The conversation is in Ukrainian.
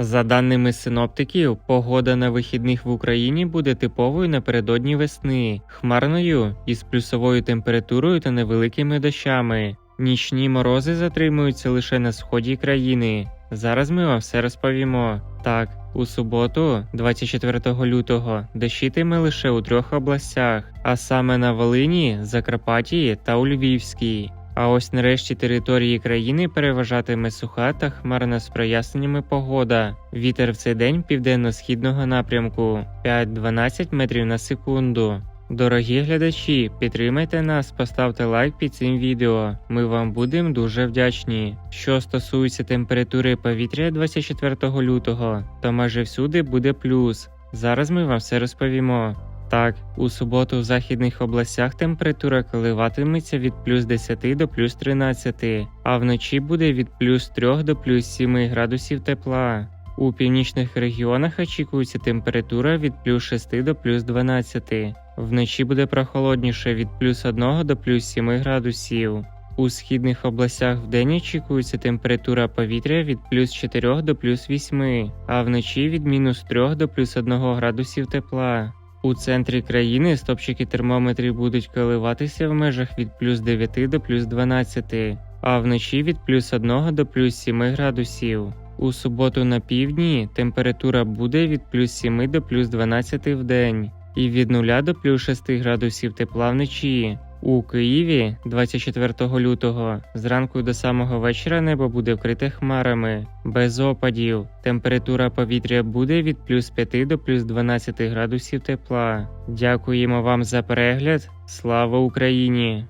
За даними синоптиків, погода на вихідних в Україні буде типовою напередодні весни, хмарною із плюсовою температурою та невеликими дощами. Нічні морози затримуються лише на сході країни. Зараз ми вам все розповімо. Так, у суботу, 24 лютого, дощитиме лише у трьох областях, а саме на Волині, Закарпатті та у Львівській. А ось нарешті території країни переважатиме суха та хмарна з проясненнями погода. Вітер в цей день південно-східного напрямку 5-12 метрів на секунду. Дорогі глядачі, підтримайте нас, поставте лайк під цим відео. Ми вам будемо дуже вдячні. Що стосується температури повітря 24 лютого, то майже всюди буде плюс. Зараз ми вам все розповімо. Так, у суботу в західних областях температура коливатиметься від плюс 10 до плюс 13, а вночі буде від плюс 3 до плюс 7 градусів тепла. У північних регіонах очікується температура від плюс 6 до плюс 12. Вночі буде прохолодніше від плюс 1 до плюс 7 градусів. У східних областях вдень очікується температура повітря від плюс 4 до плюс 8, а вночі від мінус 3 до плюс 1 градусів тепла. У центрі країни стопчики термометрів будуть коливатися в межах від плюс 9 до плюс 12, а вночі від плюс 1 до плюс 7 градусів. У суботу на півдні температура буде від плюс 7 до плюс 12 в день і від 0 до плюс 6 градусів тепла вночі. У Києві 24 лютого зранку до самого вечора небо буде вкрите хмарами, без опадів. Температура повітря буде від плюс 5 до плюс 12 градусів тепла. Дякуємо вам за перегляд. Слава Україні!